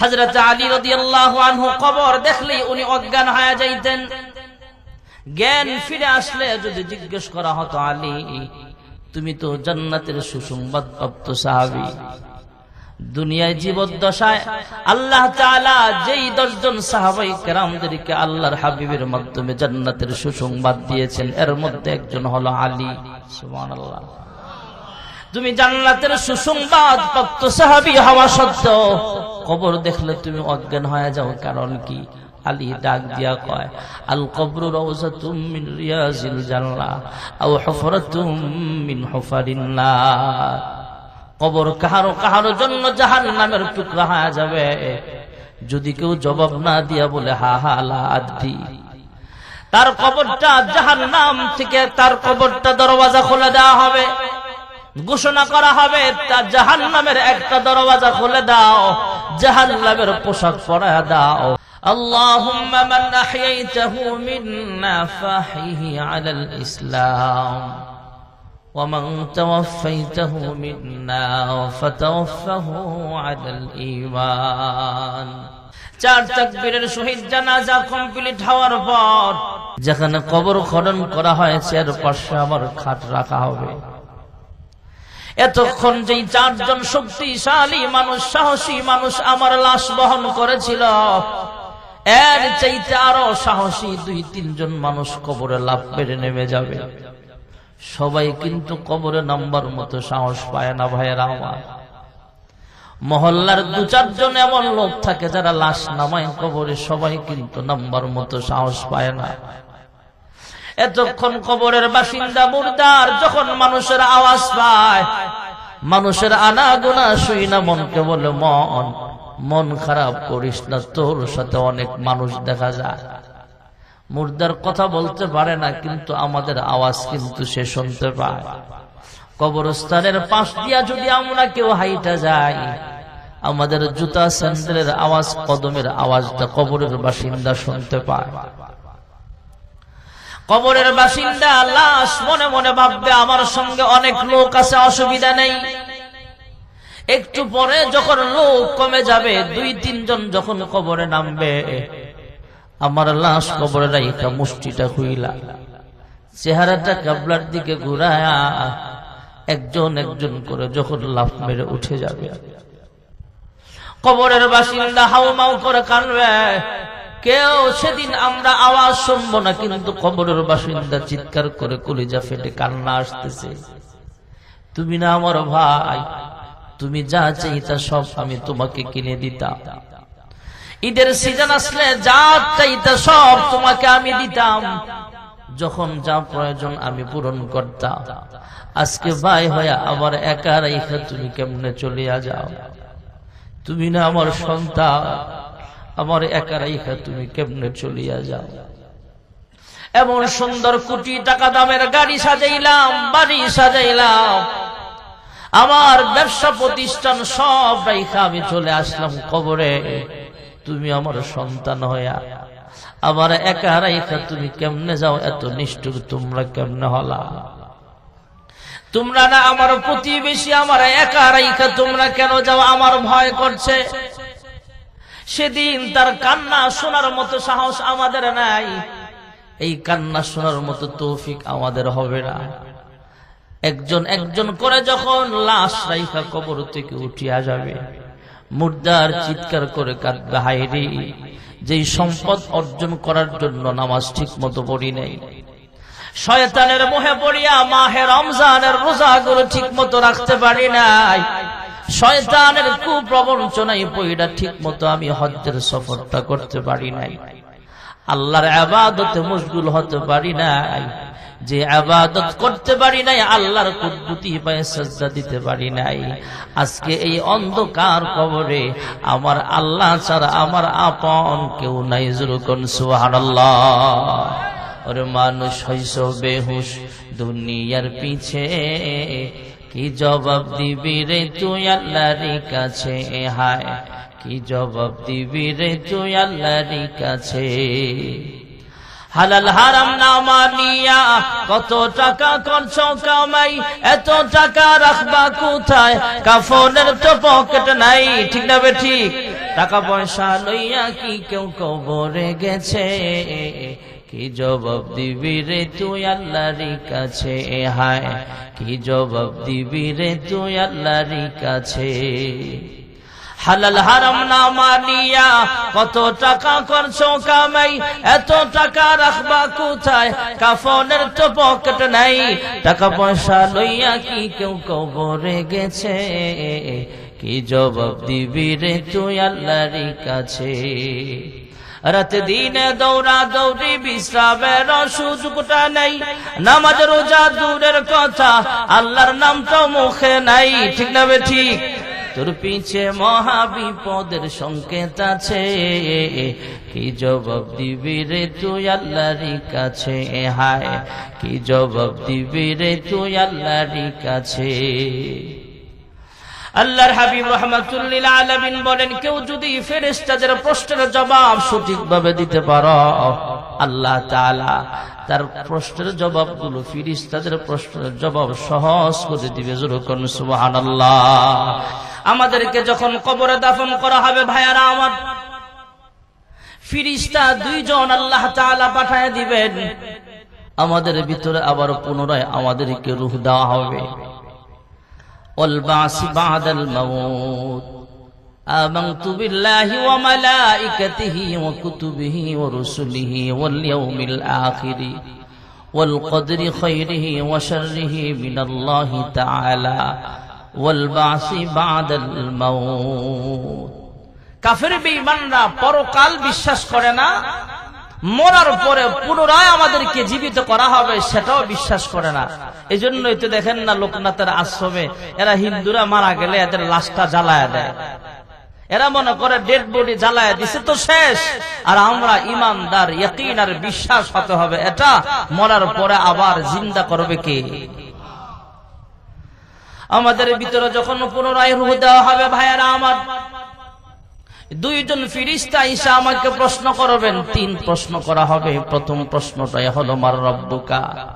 হযরত আলী রাদিয়াল্লাহু আনহু কবর দেখলেই উনি অজ্ঞান হয়ে যাইতেন। জ্ঞান ফিরে আসলে যদি জিজ্ঞেস করা হতো, আলী, তুমি তো জান্নাতের সুসংবাদ প্রাপ্ত সাহাবী। দুনিয়ায় জীবদ্দশায় আল্লাহ তাআলা যেই দশজন সাহাবাই কেরামদেরকে আল্লাহর হাবিবের মাধ্যমে জান্নাতের সুসংবাদ দিয়েছেন, এর মধ্যে একজন হলো আলী। সুবহানাল্লাহ। তুমি জান্নাতের সুসংবাদ প্রাপ্ত সাহাবী হওয়া সত্ত্বেও কবর দেখলে তুমি অজ্ঞান হয়ে যাও। কারণ কি? আলী ডাক দিয়া কয় আল কবর রওজাতুম মিন রিয়াজিল জান্নাহ আও হুফরাতুম মিন হুফারিন নার। কবর কাহারো কাহারো জন্য জাহান্নামের টুকরা হয়ে যাবে। যদি কেউ জবাব না দিয়া বলে, হা হা, লা, আদ্রি। তার কবরটা জাহান্নাম থেকে তার কবরটা দরওয়াজা খুলে দেওয়া হবে। ঘোষণা করা হবে তা জাহান নামের একটা দরওয়াজা খুলে দাও জাহান নামের পোশাক পরা দাও اللهم من أحييته منا فأحيه على الإسلام ومن توفيته منا فتوفه على الإيمان চার তাকবীরের শহীদ জানাজা কমপ্লিট হওয়ার পর যেখানে কবর খনন করা হয়েছে এর পাশে আবার খাট রাখা হবে এতক্ষণ যেই চারজন শক্তিশালী মানুষ, সাহসী মানুষ আমার লাশ বহন করেছিল, এর চাইতে আরও সাহসী দুই, তিনজন মানুষ কবরে লাভ পেরে নেমে যাবে। সবাই কিন্তু কবরে নাম্বার মতো সাহস পায় না ভাইয়ের আমার। মহল্লার দু চারজন এমন লোক থাকে যারা লাশ নামায় কবরে, সবাই কিন্তু নাম্বার মতো সাহস পায় না। এতক্ষণ কবরের বাসিন্দা মুর্দার, যখন মানুষের আওয়াজ পায়, মানুষের আনা আনাগোনা শুই না মনকে বলে, মন মন খারাপ করিস না, তোর সাথে অনেক মানুষ দেখা যায়। মুর্দার কথা বলতে পারে না, কিন্তু আমাদের আওয়াজ কিন্তু সে শুনতে পায়। কবরস্থানের পাশ দিয়া যদি আমরা কেউ হাইটা যাই, আমাদের জুতা স্যান্ডেলের আওয়াজ, কদমের আওয়াজটা কবরের বাসিন্দা শুনতে পায়। কবরের বাসিন্দা লাশ মনে মনে ভাববে, আমার সঙ্গে অনেক লোক আছে, অসুবিধা নেই। একটু পরে যখন লোক কমে যাবে, দুই, তিনজন যখন কবরে নামবে, আমার লাশ কবরে রাইখা, মুষ্টিটা হইলা চেহারাটা কাবলার দিকে ঘুরায়া একজন একজন করে যখন লাফ মেরে উঠে যাবে। কবরের বাসিন্দা হাউমাউ করে কানবে কেউ সেদিন আমরা আওয়াজ শুনব না, কিন্তু কবরের বাসিন্দা চিৎকার করে কলিজা ফেটে কান্না আসতেছে। তুমি না আমার ভাই, তুমি যা চাইতা সব আমি তোমাকে কিনে দিতাম। ঈদের সিজন আসলে যা চাইতা সব তোমাকে আমি দিতাম। যখন যা প্রয়োজন আমি পূরণ করতাম। আজকে ভাই হয়ে আবার একা রেখে তুমি কেমনে চলিয়া যাও? তুমি না আমার সন্তান আমার একা রেখা তুমি কেমনে চলিয়া যাও? এমন সুন্দর কোটি টাকা দামের গাড়ি সাজাইলাম, বাড়ি সাজাইলাম। আমার ব্যবসা প্রতিষ্ঠান সব রেখা আমি চলে আসলাম কবরে। তুমি আমার সন্তান হইয়া, আমার একা রেখা তুমি কেমনে যাও? এত নিষ্ঠুর তোমরা কেমনে হলা? তোমরা না আমার প্রতিবেশী, আমার একা রেখা তোমরা কেন যাও? আমার ভয় করছে। সেদিন তার কান্না শোনার মতো সাহস আমাদের নাই। এই কান্না শোনার মতো তৌফিক আমাদের হবে না। একজন একজন করে যখন লাশ রাইখা কবর থেকে উঠিয়া যাবে, মুর্দার চিৎকার করে কাঁদবে হাইরে যেই সম্পদ অর্জন করার জন্য নামাজ ঠিক মতো পড়ি নেই। শয়তানের মোহে পড়িয়া মাহে রমজানের রোজাগুলো ঠিক মতো রাখতে পারি নাই। শয়তানের কুপ্রবঞ্চনায় পইটা ঠিক মতো আমি হজ্জের সফরটা করতে পারি নাই। আল্লাহর আবাদতে মশগুল হতে পারি নাই। যে আবাদত করতে পারি নাই, আল্লাহর কুদ্দুতি পায়ে সজ্জা দিতে পারি নাই। আজকে এই অন্ধকার কবরে আমার আল্লাহ ছাড়া আমার আপন কেউ নাই জুরুকন সুবহানাল্লাহ। ওরে মানুষ হইস বেহুশ, দুনিয়ার পিছে কি জবাব দিবি রে তুই আল্লাহর কাছে? হায়, কি জবাব দিবি রে তুই আল্লাহর কাছে? হালাল হারাম না মানিয়া কত টাকা করছ কামাই, এত টাকা রাখবা কোথায়? কাফনের তো পকেট নাই, ঠিক না বে ঠিক? টাকা পয়সা লইয়া কি কেউ কবরে গেছে? কি জবাব দিবি রে তুই আল্লাহর কাছে? হায়, কি জবাব দিবি রে তুই আল্লাহর কাছে? হালাল হারাম না মানিয়া কত টাকা করছ কামাই, এত টাকা রাখবা কোথায়? কাফনের তো পকেট নাই, টাকা পয়সা লইয়া কি কেউ কবরে গেছে? কি জবাব দিবি রে তুই আল্লাহর কাছে? রাত দিনে দৌড়া দৌড়ি বিশ্রামের সুযোগটা নেই। নামাজ রোজা দূরের কথা, আল্লাহর নামটা মুখে নাই। ঠিক না ঠিক? তোর পিছে মহাবিপদের সংকেত আছে। কি জবাব দিবি রে তুই আল্লাহর কাছে? হায়, কি জবাব দিবি রে তুই আল্লাহর কাছে? আল্লাহর হাবিব রহমাতুল্লিল আলামিন বলেন, কেউ যদি ফেরেশতাদের প্রশ্নের জবাব সঠিকভাবে দিতে পারো, আল্লাহ তাআলা তার প্রশ্নের জবাবগুলো ফিরিস্তাদের প্রশ্নের জবাব সহজ করে দিবে। যেরকম সুবহানাল্লাহ। আমাদেরকে যখন কবরে দাফন করা হবে, ভাইয়ারা আমার ফিরিস্তা দুইজন আল্লাহ তাআলা পাঠায় দিবেন। আমাদের ভিতরে আবার পুনরায় আমাদেরকে রূহ দেওয়া হবে। والبعث بعد الموت آمنت بالله وملائكته وكتبه ورسله واليوم الآخر والقدر خيره وشره من الله تعالى والبعث بعد الموت কাফের বেঈমানরা পরকাল বিশ্বাস করে না মরার পরে পুনরায় আমাদেরকে জীবিত করা হবে সেটাও বিশ্বাস করে না। এই জন্যই তো দেখেন না লোকনাথের আশ্রমে এরা হিন্দুরা মারা গেলে এদের লাশটা জ্বালায় দেয়। এরা মনে করে ডেড বডি জ্বালায় দিছে তো শেষ। আর আমরা ইমানদার, ইয়কিন আর বিশ্বাস হতে হবে, এটা মরার পরে আবার জিন্দা করবে কে? আমাদের ভিতরে যখন পুনরায় রুহ দেওয়া হবে ভাইয়ারা আমার দুইজন ফিরিস্তা ঈসা আমাকে প্রশ্ন করবেন, তিন প্রশ্ন করা হবে। প্রথম প্রশ্নটাই হলো, মার রব্বুকা?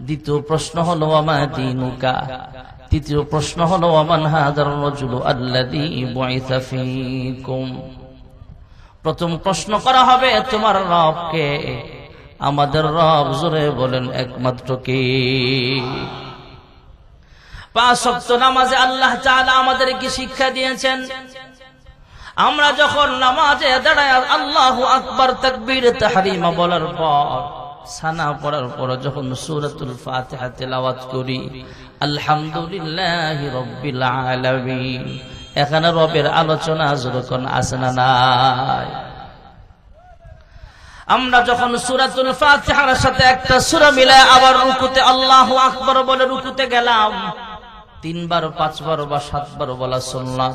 দ্বিতীয় প্রশ্ন হলো আমা দিনুকা? তৃতীয় প্রশ্ন হলো আমান হাদার রজুলু ফীকুম? প্রথম প্রশ্ন করা হবে, তোমার রবকে? আমাদের রব জোরে বলেন, একমাত্র কে? পাঁচ ওয়াক্ত নামাজে আল্লাহ তাআলা আমাদেরকে শিক্ষা দিয়েছেন আমরা যখন নামাজে দাঁড়ায় আল্লাহু আকবার তাকবীর, তাহরিমা বলার পর, সানা পড়ার পর যখন সূরাতুল ফাতিহা তেলাওয়াত করি, আলহামদুলিল্লাহ রাব্বিল আলামিন। এখানে রবের আলোচনা যখন আসে না নাই? আমরা যখন সূরাতুল ফাতিহার সাথে একটা সূরা মিলে আবার রুকুতে আল্লাহু আকবার বলে রুকুতে গেলাম তিনবার পাঁচবার বা সাতবার বলা শুনলাম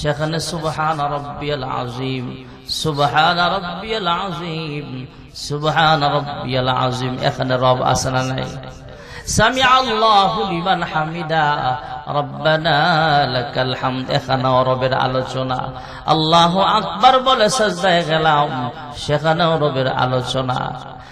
সেখানে সুবহান রব্বিয়াল আজিম সুবহান রব্বিয়াল আজিম সুবহান রব্বিয়াল আজিম এখানে রব না নাই? সামি আল্লাহু লিমান হামিদা, রব্বানা লাকাল হামদ। এখানে রবের আলোচনা। আল্লাহু আকবার বলে সাজদায় গেলাম, সেখানেও রবের আলোচনা।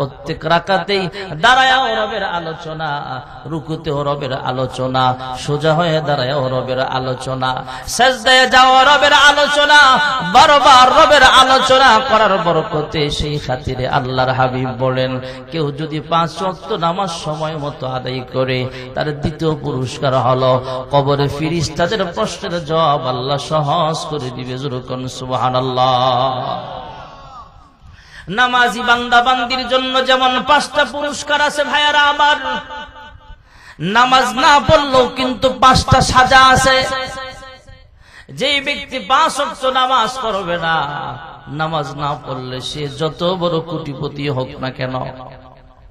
প্রত্যেক রাকাতেই দাঁড়ায়াও রবের আলোচনা, রুকুতেও রবের আলোচনা, সোজা হয়ে দাঁড়ায়াও রবের আলোচনা, সেজদায় যাওয়া রবের আলোচনা, বারবার রবের আলোচনা করার বরকতে সেই খাতিরে আল্লাহর হাবিব বলেন, কেউ যদি পাঁচ ওয়াক্ত নামাজ সময় মতো আদায় করে, তার দ্বিতীয় পুরস্কার হলো কবরে ফিরিস্তাদের প্রশ্নের জবাব আল্লাহ সহজ করে দিবে যেরকম সুবহানাল্লাহ। নামাজি বান্দা বান্দির জন্য যেমন পাঁচটা পুরস্কার আছে ভাইয়ারা আমার। নামাজ না পড়লেও কিন্তু পাঁচটা সাজা আছে। যেই ব্যক্তি পাঁচ অক্ট নামাজ পড়বে না, নামাজ না পড়লে সে যত বড় কোটিপতি হোক না কেন,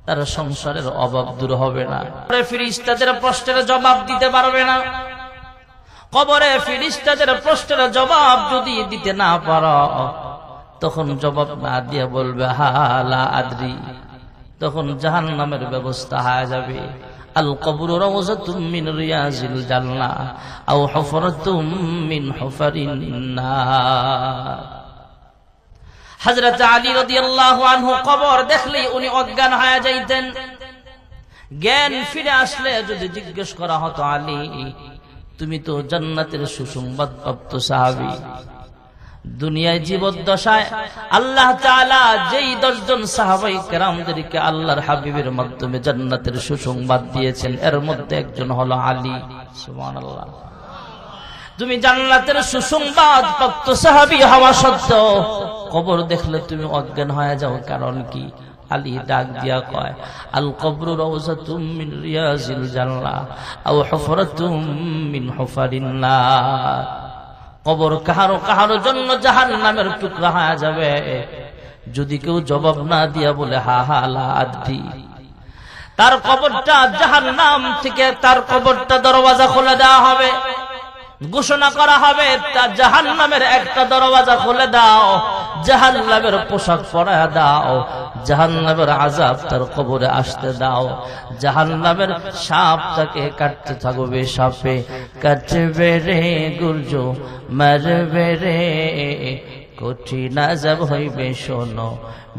তার সংসারের অভাব দূর হবে না। ফিরিস্তাদের প্রশ্নের জবাব দিতে পারবে না। কবরে ফিরিস্তাদের প্রশ্নের জবাব যদি দিতে না পারো তখন জবাব না দিয়ে বলবে, হালা আদ্রি। তখন জাহান নামের ব্যবস্থা হয়ে যাবে। আল কবর মিন উনি অজ্ঞান হয়ে জ্ঞান ফিরে আসলে যদি জিজ্ঞেস করা হতো, আলী, তুমি তো জান্নাতের সুসংবাদ প্রাপ্ত সাহাবি। দুনিয়ায় জীবদ্দশায় আল্লাহ যেই দশজন সাহাবাই কেরামদেরকে আল্লাহর হাবিবের মাধ্যমে জান্নাতের সুসংবাদ দিয়েছেন, এর মধ্যে একজন হলো আলী। সুবহানাল্লাহ। তুমি জান্নাতের সুসংবাদ প্রাপ্ত সাহাবি হওয়া সত্ত্বেও কবর দেখলে তুমি অজ্ঞান হয়ে যাও, কারণ কি? আলী ডাক দিয়া কয় আল কবরু রাউজাতুম মিন রিয়াজিল জান্নাহ আও হুফরাতুম মিন কবর কাহারো কাহারো জন্য জাহান নামের টুকরা হয়ে যাবে। যদি কেউ জবাব না দিয়া বলে, হা হা, লা, আদি তার কবরটা জাহান নাম থেকে তার কবরটা দরওয়াজা খুলে দেওয়া হবে। ঘোষণা করা হবে, তা জাহান নামের একটা দরওয়াজা খুলে দাও। জাহান নামের পোশাক পরায় দাও জাহান নামের আজাব তার কবরে আসতে দাও। জাহান নামের সাপ তাকে কাটতে থাকবে সাপে, কাটবে রে গুর্জ মারবে রে কঠিন আজাব হইবে শোনো,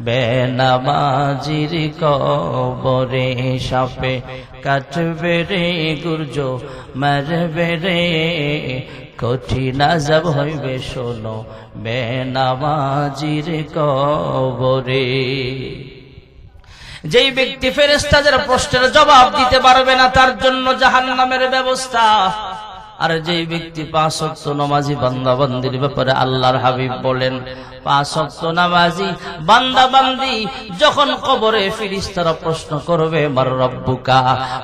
বেনামাজির কবরে সাপে, কাটবে রে গুর্জ মারবে রে কঠিন আজাব হইবে, শোনো বেনামাজির কবরে। যেই ব্যক্তি ফেরেস্তাদের প্রশ্নের জবাব দিতে পারবে না, তার জন্য জাহান্নামের ব্যবস্থা। আর যেই ব্যক্তি পাঁচ অক্ত নামাজি বান্দাবান্দির ব্যাপারে আল্লাহর হাবিব বলেন, পাঁচ অক্ত নামাজি বান্দাবান্দি যখন কবরে ফিরিস্তারা প্রশ্ন করবে, মার রব্বুকা?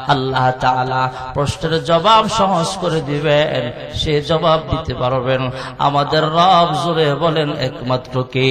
আল্লাহ তাআলা প্রশ্নের জবাব সহজ করে দিবেন, সে জবাব দিতে পারবেন। আমাদের রব জোরে বলেন, একমাত্র কে?